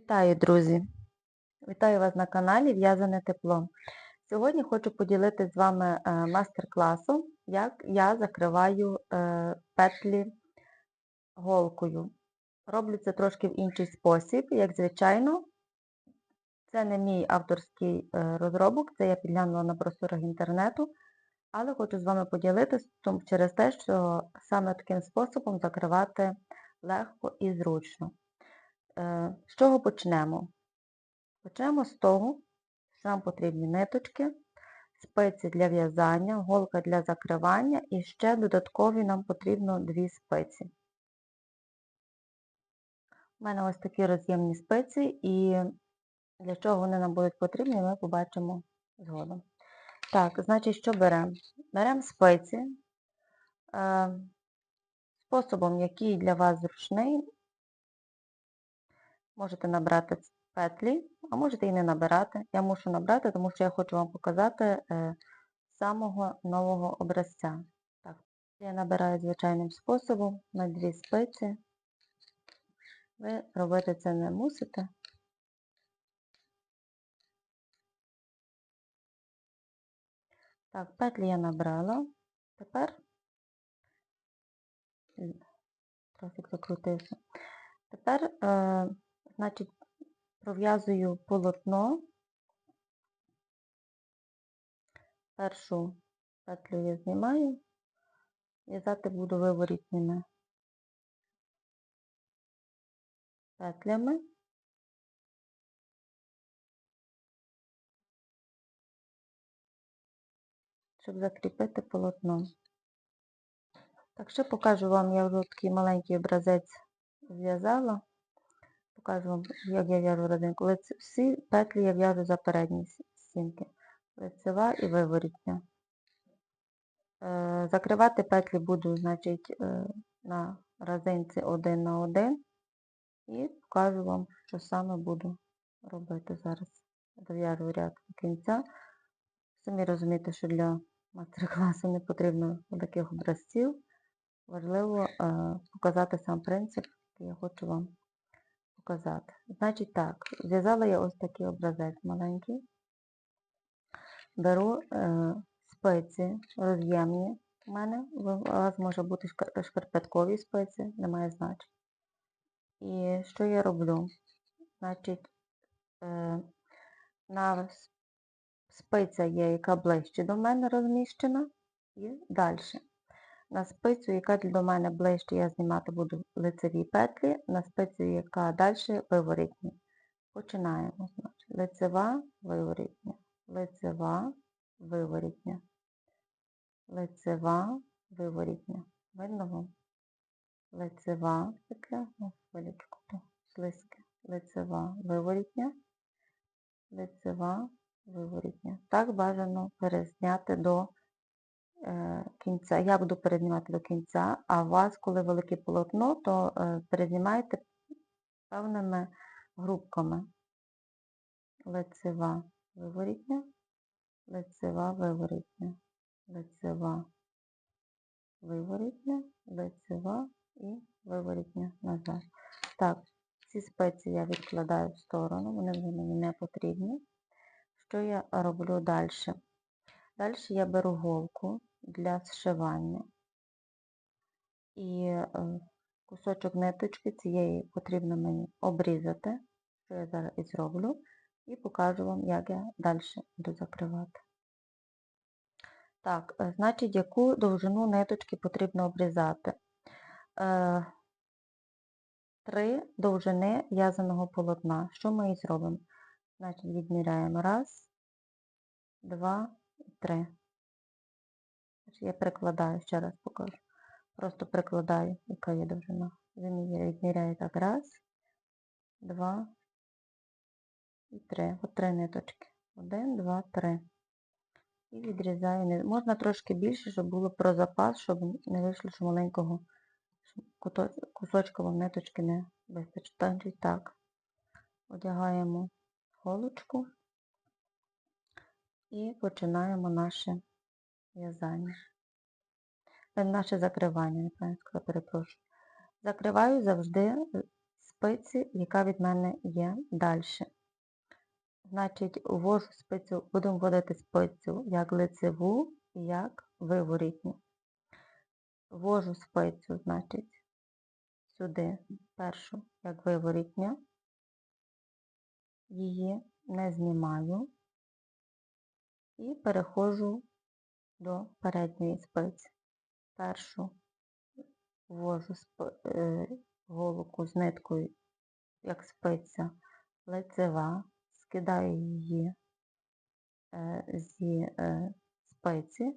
Вітаю, друзі! Вітаю вас на каналі В'язане тепло. Сьогодні хочу поділитися з вами е, мастер-класом, як я закриваю е, петлі голкою. Роблю це трошки в інший спосіб, як звичайно. Це не мій авторський е, розробок, це я підглянула на просторах інтернету, але хочу з вами поділитися через те, що саме таким способом закривати легко і зручно. Е, З чого почнемо? Почнемо з того, що нам потрібні ниточки, спиці для в'язання, голка для закривання і ще додаткові нам потрібно дві спиці. У мене ось такі роз'ємні спиці і для чого вони нам будуть потрібні, ми побачимо згодом. Так, значить, що беремо? Беремо спиці. Е, Способом, який для вас зручний, Можете набрати петлі, а можете і не набирати. Я мушу набрати, тому що я хочу вам показати е, самого нового образця. Так, я набираю звичайним способом на дві спиці. Ви робити це не мусите. Так, петлі я набрала. Тепер трафік закрутився. Тепер, е, значить, пров'язую полотно. Першу петлю я знімаю, в'язати буду виворітніми петлями. щоб закріпити полотно. Так, ще покажу вам, я вже такий маленький образець зв'язала. Покажу вам, як я в'яжу родинку. Лице, всі петлі я в'яжу за передні стінки. Лицева і виворітня. Е, закривати петлі буду, значить, е, на резинці один на один. І покажу вам, що саме буду робити зараз. Дов'яжу ряд до кінця. Самі розумієте, що для мастер-класу не потрібно таких образців. Важливо е, показати сам принцип, який я хочу вам показати. Значить так, зв'язала я ось такий образець маленький. Беру е, спиці роз'ємні. У мене у вас може бути шкарпеткові спиці, немає значення. І що я роблю? Значить, е, на спиця є, яка ближче до мене розміщена, і далі. На спицю, яка до мене ближче, я знімати буду лицеві петлі, на спицю, яка далі виворітні. Починаємо. Значить, лицева, виворітня, лицева, виворітня, лицева, виворітня. Видно вам? Лицева петля, хвилечку, слизьке. Лицева, виворітня, лицева, виворітня. Так бажано перезняти до кінця. Я буду перезнімати до кінця, а у вас, коли велике полотно, то е, перезнімайте певними групками. Лицева, виворітня, лицева, виворітня, лицева, виворітня, лицева і виворітня назад. Так, ці спеції я відкладаю в сторону, вони вже мені не потрібні. Що я роблю далі? Далі я беру голку для зшивання. І е, кусочок ниточки цієї потрібно мені обрізати, що я зараз і зроблю, і покажу вам, як я далі буду закривати. Так, е, значить, яку довжину ниточки потрібно обрізати? Е, Три довжини в'язаного полотна. Що ми і зробимо? Значить, відміряємо раз, два, три. Я прикладаю, ще раз покажу. Просто прикладаю, яка є довжина. Відміряю так. Раз, два і три. От три ниточки. Один, два, три. І відрізаю. Можна трошки більше, щоб було про запас, щоб не вийшло, що маленького кусочка вам ниточки не вистачить. Так. Одягаємо голочку і починаємо наше в'язання. Наше закривання, неправильно сказала, перепрошую. Закриваю завжди е, спиці, яка від мене є далі. Значить, ввожу спицю, будемо вводити спицю як лицеву як виворітню. Ввожу спицю, значить, сюди першу, як виворітня, її не знімаю і переходжу до передньої спиці. Першу ввожу е, голку з ниткою, як спиця лицева, скидаю її е, зі е, спиці,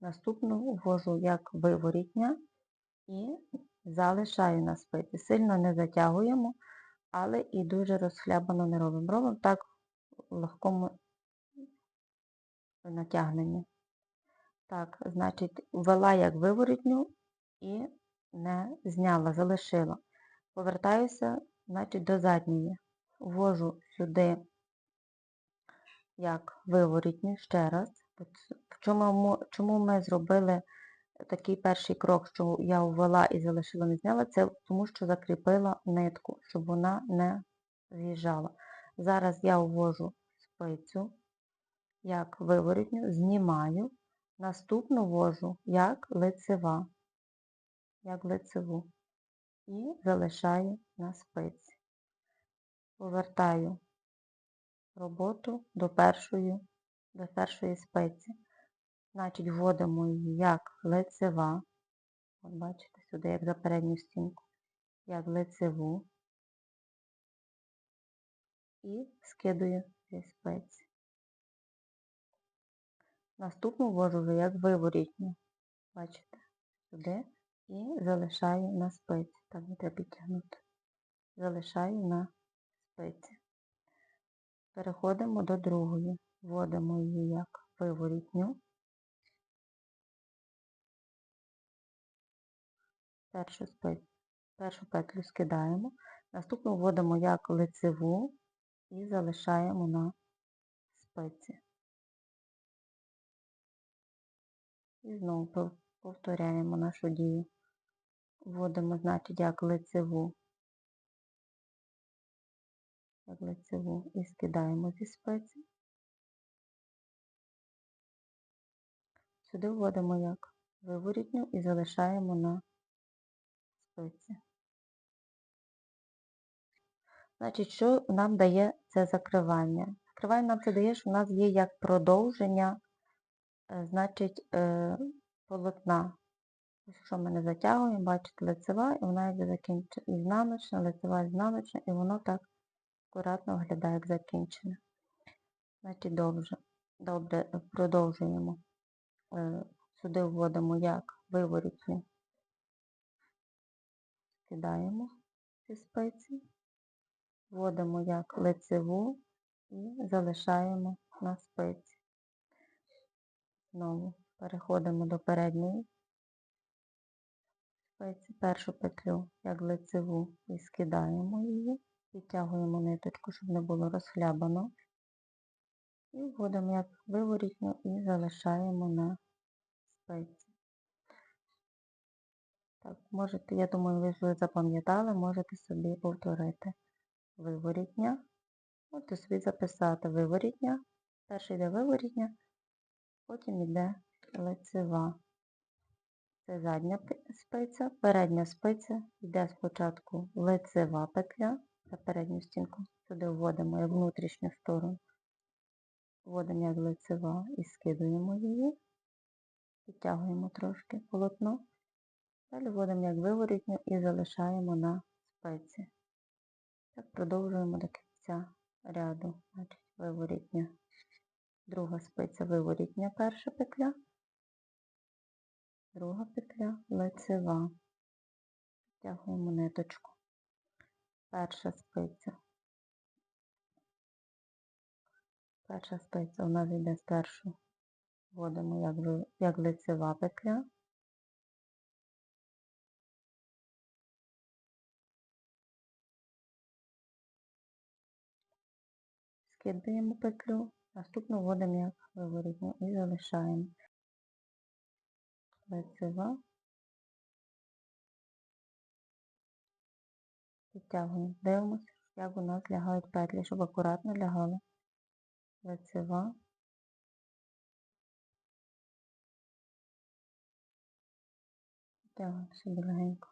наступну ввожу як виворітня і залишаю на спиці. Сильно не затягуємо, але і дуже розхлябано не робимо. Робимо так в легкому натягненні. Так, значить, ввела як виворітню і не зняла, залишила. Повертаюся, значить, до задньої. Ввожу сюди як виворітню ще раз. Чому, чому ми зробили такий перший крок, що я ввела і залишила, не зняла, це тому що закріпила нитку, щоб вона не з'їжджала. Зараз я ввожу спицю, як виворітню, знімаю, наступну ввожу як лицева, як лицеву і залишаю на спиці. Повертаю роботу до першої, до першої спиці. Значить, вводимо її як лицева. От бачите, сюди, як за передню стінку, як лицеву. І скидую зі спиці. Наступну ввожу як виворітню. Бачите, сюди і залишаю на спиці. Так, не треба підтягнути. Залишаю на спиці. Переходимо до другої. Вводимо її як виворітню. Першу, спицю, першу петлю скидаємо. Наступну вводимо як лицеву і залишаємо на спиці. І знову повторяємо нашу дію. Вводимо, значить, як лицеву, як лицеву і скидаємо зі спиці. Сюди вводимо як виворітню і залишаємо на спиці. Значить, що нам дає це закривання? Закривання нам це дає, що в нас є як продовження, значить, е, полотна. Якщо ми не затягуємо, бачите, лицева, і вона якби закінчена. Ізнаночна, лицева, ізнаночна, і воно так акуратно виглядає, як закінчене. Значить, добре, добре е, продовжуємо. Е, Сюди вводимо як виворітню. Кидаємо ці спиці. Вводимо як лицеву і залишаємо на спиці. Знову переходимо до передньої спиці, першу петлю як лицеву і скидаємо її, підтягуємо ниточку, щоб не було розхлябано. І вводимо як виворітню і залишаємо на спиці. Так, можете, я думаю, ви вже запам'ятали, можете собі повторити виворітня. Можете собі записати виворітня. Перший йде виворітня, потім йде лицева. Це задня спиця, передня спиця, йде спочатку лицева петля за передню стінку. Сюди вводимо як внутрішню сторону. Вводимо як лицева і скидуємо її. Підтягуємо трошки полотно. Далі вводимо як виворітню і залишаємо на спиці. Так продовжуємо до кінця ряду. Значить, виворітня. Спиця виворітня перша петля. Друга петля лицева. Підтягуємо ниточку. Перша спиця. Перша спиця у нас йде спершу. Вводимо як, як лицева петля. Скидаємо петлю, наступну вводимо як виворітню і залишаємо. Лицева. Затягуємо. Дивимося, як у нас лягають петлі, щоб акуратно лягали. Лицева. Затягуємо собі легенько.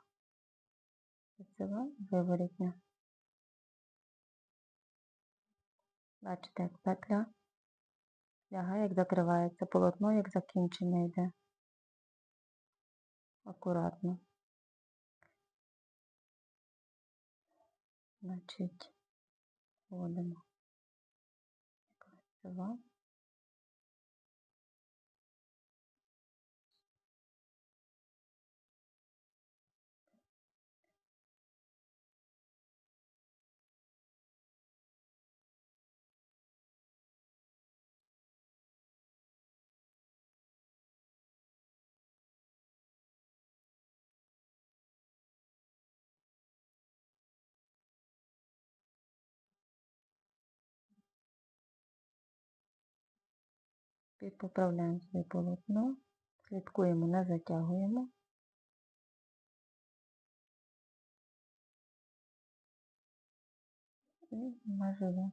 Лицева, виворітня. Бачите, як петля лягає, як закривається полотно, як закінчення йде. Акуратно. Значить, вводимо лицева. Підпоправляємо своє полотно, слідкуємо, не затягуємо. І майже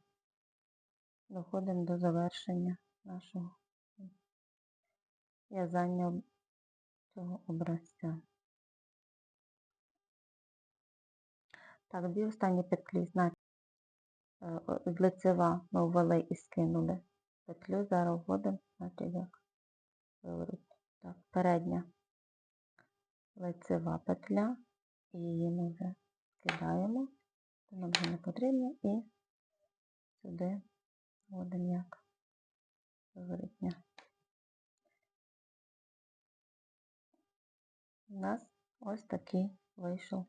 доходимо до завершення нашого в'язання цього образця. Так, дві останні петлі, е, з лицева ми ввели і скинули петлю, зараз вводимо, значить як виворіть. Так, передня лицева петля, і її ми вже скидаємо, то нам вже не потрібно, і сюди вводимо як виворітня. У нас ось такий вийшов.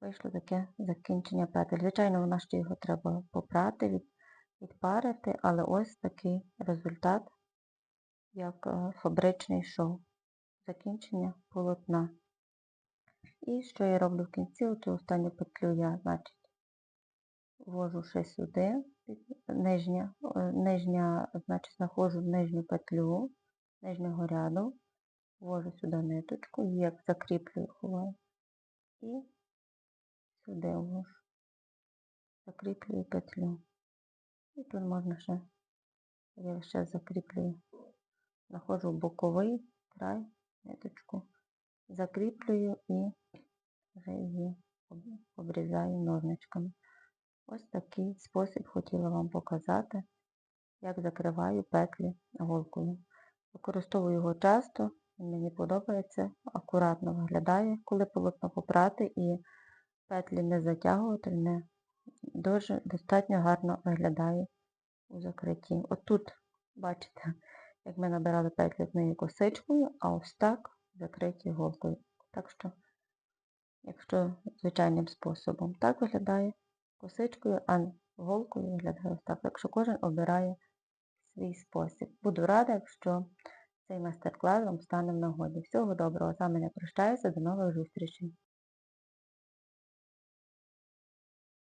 Вийшло таке закінчення петель. Звичайно, нас ще його треба попрати, відпарити, але ось такий результат, як е, фабричний шов. Закінчення полотна. І що я роблю в кінці? Оцю останню петлю я, значить, ввожу ще сюди, нижня, нижня, значить, знаходжу нижню петлю нижнього ряду, ввожу сюди ниточку, як закріплюю, ховаю. І сюди ввожу. Закріплюю петлю. І тут можна ще, я ще закріплюю. Знаходжу боковий край, ниточку, закріплюю і вже її обрізаю ножничками. Ось такий спосіб хотіла вам показати, як закриваю петлі голкою. Використовую його часто, мені подобається, акуратно виглядає, коли полотно попрати і петлі не затягувати, не дуже достатньо гарно виглядає у закритті. Отут, бачите, як ми набирали петлі однією косичкою, а ось так закриті голкою. Так що, якщо звичайним способом так виглядає косичкою, а голкою виглядає ось так. Так що кожен обирає свій спосіб. Буду рада, якщо цей майстер-клас вам стане в нагоді. Всього доброго, з вами не прощаюся, до нових зустрічей.